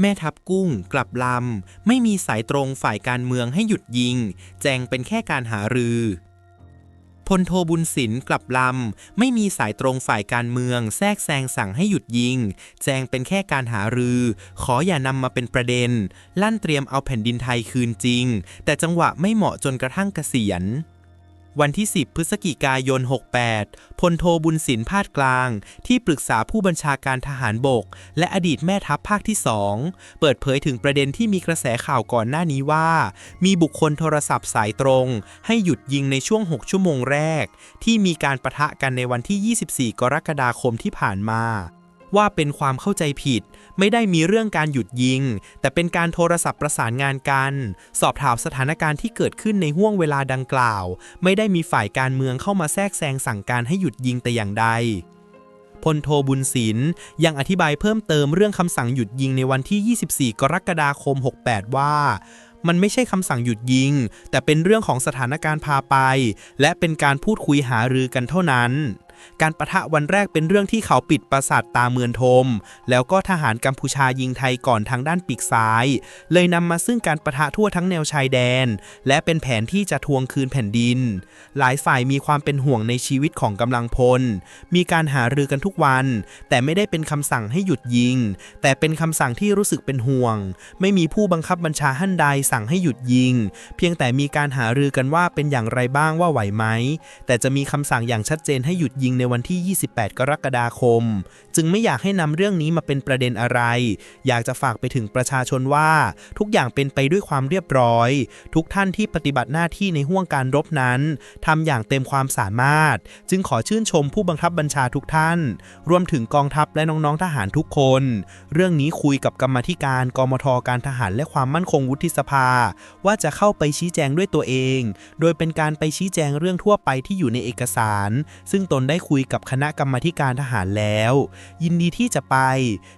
แม่ทัพกุ้งกลับลำ ไม่มีสายตรงฝ่ายการเมืองให้หยุดยิง แจงเป็นแค่การหารือพลโทบุญสินกลับลำ ไม่มีสายตรงฝ่ายการเมืองแทรกแซงสั่งให้หยุดยิง แจงเป็นแค่การหารือ ขออย่านำมาเป็นประเด็น ลั่นเตรียมเอาแผ่นดินไทยคืนจริง แต่จังหวะไม่เหมาะจนกระทั่งเกษียณ วันที่ 10 พฤศจิกายน 68 พลโทบุญสินพาดกลาง ที่ปรึกษาผู้บัญชาการทหารบก และอดีตแม่ทัพภาคที่ 2 เปิดเผยถึงประเด็นที่มีกระแสข่าวก่อนหน้านี้ว่า มีบุคคลโทรศัพท์สายตรง ให้หยุดยิงในช่วง 6 ชั่วโมงแรก ที่มีการประทะกันในวันที่ 24 กรกฎาคมที่ผ่านมา ว่าเป็นความเข้าใจผิด ไม่ได้มีเรื่องการหยุดยิง แต่เป็นการโทรศัพท์ประสานงานกัน สอบถามสถานการณ์ที่เกิดขึ้นในห่วงเวลาดังกล่าว ไม่ได้มีฝ่ายการเมืองเข้ามาแทรกแซงสั่งการให้หยุดยิงแต่อย่างใดพลโทบุญศิลป์ยังอธิบายเพิ่มเติมเรื่องคำสั่งหยุดยิงในวันที่ 24 กรกฎาคม 68 ว่า มันไม่ใช่คำสั่งหยุดยิง แต่เป็นเรื่องของสถานการณ์พาไป และเป็นการพูดคุยหารือกันเท่านั้น การประทะวันแรกเป็นเรื่องที่เขาปิดปราสาทตาเมือนทม แล้วก็ทหารกัมพูชายิงไทยก่อนทางด้านปีกซ้าย เลยนำมาซึ่งการประทะทั่วทั้งแนวชายแดน และเป็นแผนที่จะทวงคืนแผ่นดิน หลายฝ่ายมีความเป็นห่วงในชีวิตของกำลังพล มีการหารือกันทุกวัน แต่ไม่ได้เป็นคำสั่งให้หยุดยิง แต่เป็นคำสั่งที่รู้สึกเป็นห่วง ไม่มีผู้บังคับบัญชาท่านใดสั่งให้หยุดยิง เพียงแต่มีการหารือกันว่าเป็นอย่างไรบ้างว่าไหวไหม แต่จะมีคำสั่งอย่างชัดเจนให้หยุดยิงในวันที่ 28 กรกฎาคม จึงไม่อยากให้นำเรื่องนี้มาเป็นประเด็นอะไร อยากจะฝากไปถึงประชาชนว่า ทุกอย่างเป็นไปด้วยความเรียบร้อย ทุกท่านที่ปฏิบัติหน้าที่ในห่วงการรบนั้นทำอย่างเต็มความสามารถ จึงขอชื่นชมผู้บังคับบัญชาทุกท่าน รวมถึงกองทัพและน้องๆทหารทุกคน เรื่องนี้คุยกับกรรมธิการกมทการทหารและความมั่นคงวุฒิสภา ว่าจะเข้าไปชี้แจงด้วยตัวเอง โดยเป็นการไปชี้แจงเรื่องทั่วไปที่อยู่ในเอกสาร ซึ่งตนได้คุยกับคณะกรรมการทหารแล้ว ยินดีที่จะไป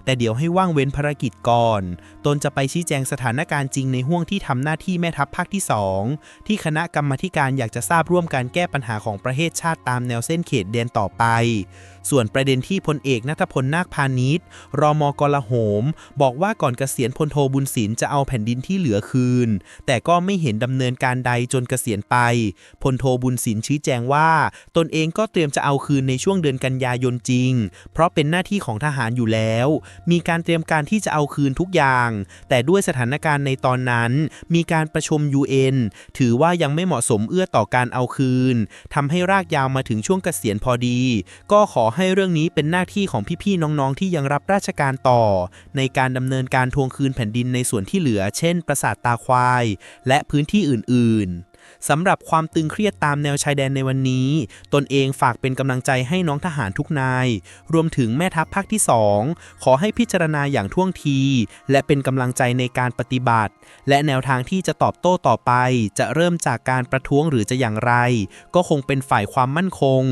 แต่เดี๋ยวให้ว่างเว้นภารกิจก่อน ตนจะไปชี้แจงสถานการณ์จริงในห่วงที่ทำหน้าที่แม่ทัพภาคที่ 2 ที่คณะกรรมการอยากจะทราบร่วมการแก้ปัญหาของประเทศชาติตามแนวเส้นเขตแดนต่อไปส่วนประเด็นที่พลเอกนัทพลนาคพาณิชย์รอมกลาโหม บอกว่าก่อนเกษียณพลโทบุญศิลป์จะเอาแผ่นดินที่เหลือคืน แต่ก็ไม่เห็นดำเนินการใดจนเกษียณไป พลโทบุญศิลป์ชี้แจงว่า ตนเองก็เตรียมจะเอาคืนในช่วงเดือนกันยายนจริง เพราะเป็นหน้าที่ของทหารอยู่แล้ว มีการเตรียมการที่จะเอาคืนทุกอย่าง แต่ด้วยสถานการณ์ในตอนนั้น มีการประชุม UN ถือว่ายังไม่เหมาะสมเอื้อต่อการเอาคืนทำให้รากยาวมาถึงช่วงเกษียณพอดี ก็ขอให้เรื่องนี้เป็นหน้าที่ของพี่ๆน้องๆ ที่ยังรับราชการต่อ ในการดำเนินการทวงคืนแผ่นดินในส่วนที่เหลือ เช่น ปราสาทตาควาย และพื้นที่อื่นๆ สำหรับความตึงเครียดตามแนวชายแดนในวันนี้ ตนเองฝากเป็นกำลังใจให้น้องทหารทุกนาย รวมถึงแม่ทัพภาคที่ 2 ขอให้พิจารณาอย่างท่วงที และเป็นกำลังใจในการปฏิบัติ และแนวทางที่จะตอบโต้ต่อไป จะเริ่มจากการประท้วงหรือจะอย่างไร ก็คงเป็นฝ่ายความมั่นคง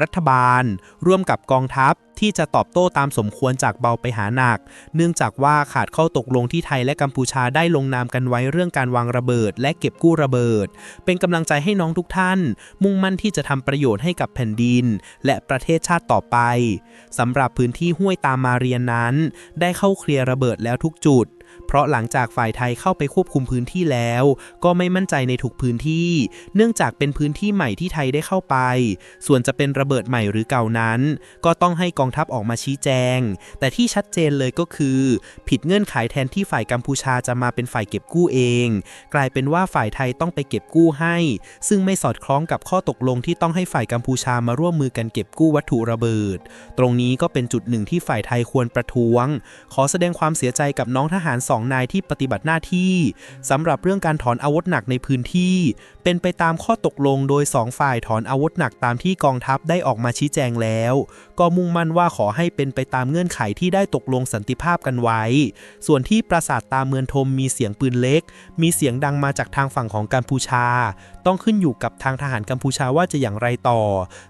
รัฐบาล ร่วมกับกองทัพ ที่จะตอบโต้ตามสมควรจากเบาไปหาหนัก เนื่องจากว่าขาดข้อตกลงที่ไทยและกัมพูชาได้ลงนามกันไว้เรื่องการวางระเบิด และเก็บกู้ระเบิด เป็นกำลังใจให้น้องทุกท่าน มุ่งมั่นที่จะทำประโยชน์ให้กับแผ่นดิน และประเทศชาติต่อไปสำหรับพื้นที่ห้วยตามมาเรียนนั้น ได้เข้าเคลียร์ระเบิดแล้วทุกจุด เพราะหลังจากฝ่ายไทยเข้าไปควบคุมพื้นที่แล้ว ก็ไม่มั่นใจในทุกพื้นที่ เนื่องจากเป็นพื้นที่ใหม่ที่ไทยได้เข้าไป ส่วนจะเป็นระเบิดใหม่หรือเก่านั้น ก็ต้องให้กองทัพออกมาชี้แจง แต่ที่ชัดเจนเลยก็คือ ผิดเงื่อนไขแทนที่ฝ่ายกัมพูชาจะมาเป็นฝ่ายเก็บกู้เอง กลายเป็นว่าฝ่ายไทยต้องไปเก็บกู้ให้ ซึ่งไม่สอดคล้องกับข้อตกลงที่ต้องให้ฝ่ายกัมพูชามาร่วมมือกันเก็บกู้วัตถุระเบิด ตรงนี้ก็เป็นจุดหนึ่งที่ฝ่ายไทยควรประท้วง ขอแสดงความเสียใจกับน้องทหารสองนายที่ปฏิบัติหน้าที่สำหรับเรื่องการถอนอาวุธหนักในพื้นที่ เป็นไปตามข้อตกลงโดยสองฝ่ายถอนอาวุธหนักตามที่กองทัพได้ออกมาชี้แจงแล้ว ก็มุ่งมั่นว่าขอให้เป็นไปตามเงื่อนไขที่ได้ตกลงสันติภาพกันไว้ ส่วนที่ปราสาทตาเมือนทมมีเสียงปืนเล็ก มีเสียงดังมาจากทางฝั่งของกัมพูชา ต้องขึ้นอยู่กับทางทหารกัมพูชาว่าจะอย่างไรต่อ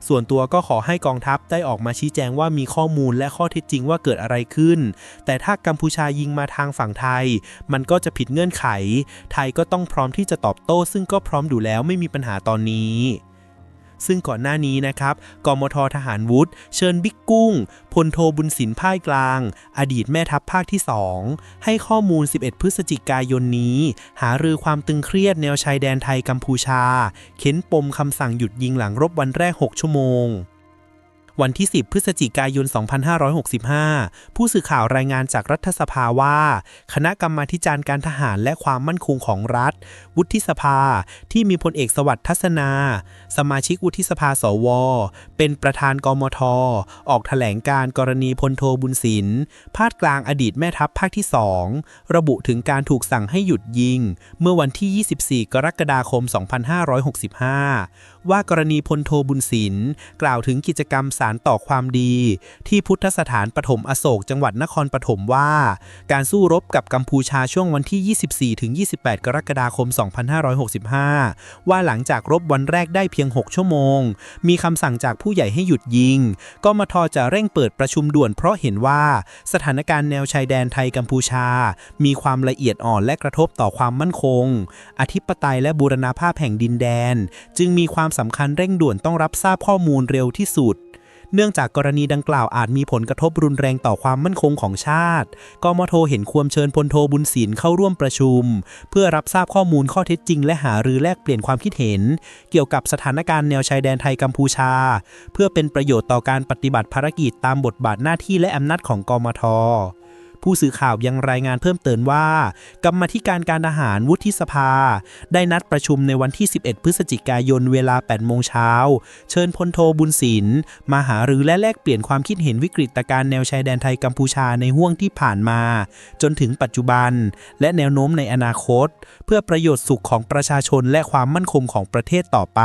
ส่วนตัวก็ขอให้กองทัพได้ออกมาชี้แจงว่ามีข้อมูลและข้อเท็จจริงว่าเกิดอะไรขึ้น แต่ถ้ากัมพูชายิงมาทางฝั่งไทย มันก็จะผิดเงื่อนไข ไทยก็ต้องพร้อมที่จะตอบโต้ ซึ่งก็พร้อมอยู่แล้วไม่มีปัญหาตอนนี้ซึ่งก่อนหน้านี้นะครับ กมททหารวุฒิเชิญบิ๊กกุ้ง พลโทบุญสินพ่ายกลาง อดีตแม่ทัพภาคที่ 2 ให้ข้อมูล 11 พฤศจิกายนนี้ หารือความตึงเครียดแนวชายแดนไทยกัมพูชาเค้นปมคำสั่งหยุดยิงหลังรบวันแรก 6 ชั่วโมง วันที่ 10 พฤศจิกายน 2565 ผู้สื่อข่าวรายงานจากรัฐสภาว่า คณะกรรมาธิการการทหารและความมั่นคงของรัฐ วุฒิสภาที่มีพลเอกสวัสดิ์ทัศนา สมาชิกวุฒิสภาสว เป็นประธานกมท ออกแถลงการกรณีพลโทบุญศิลป์พาดกลางอดีตแม่ทัพภาคที่ 2 ระบุถึงการถูกสั่งให้หยุดยิง เมื่อวันที่ 24 กรกฎาคม 2565 ว่ากรณีพลโทบุญศิลป์กล่าวถึงกิจกรรมสารต่อความดี ที่พุทธสถานปฐมอโศกจังหวัดนครปฐมว่า การสู้รบกับกัมพูชาช่วงวันที่ 24-28 กรกฎาคม 2565 ว่าหลังจากรบวันแรกได้เพียง 6 ชั่วโมง มีคำสั่งจากผู้ใหญ่ให้หยุดยิง ก็มาทอจะเร่งเปิดประชุมด่วนเพราะเห็นว่าสถานการณ์แนวชายแดนไทยกัมพูชา มีความละเอียดอ่อนและกระทบต่อความมั่นคง อธิปไตยและบูรณาภาพแห่งดินแดน จึงมีความสำคัญเร่งด่วนต้องรับทราบข้อมูลเร็วที่สุด เนื่องจากกรณีดังกล่าวอาจมีผลกระทบรุนแรงต่อความมั่นคงของชาติกมทเห็นควรเชิญพลโทบุญศิลป์เข้าร่วมประชุม เพื่อรับทราบข้อมูลข้อเท็จจริง และหารือแลกเปลี่ยนความคิดเห็น เกี่ยวกับสถานการณ์แนวชายแดนไทยกัมพูชา เพื่อเป็นประโยชน์ต่อการปฏิบัติภารกิจตามบทบาทหน้าที่และอำนาจของกมท ผู้สื่อข่าวยังรายงานเพิ่มเติมว่า กรรมธิการการทหารวุฒิสภา ได้นัดประชุมในวันที่ 11 พฤศจิกายนเวลา 8 โมงเช้า เชิญพลโทบุญศิลป์มาหารือและแลกเปลี่ยนความคิดเห็นวิกฤตการณ์แนวชายแดนไทยกัมพูชาในห่วงที่ผ่านมา จนถึงปัจจุบัน และแนวโน้มในอนาคต เพื่อประโยชน์สุขของประชาชนและความมั่นคงของประเทศต่อไป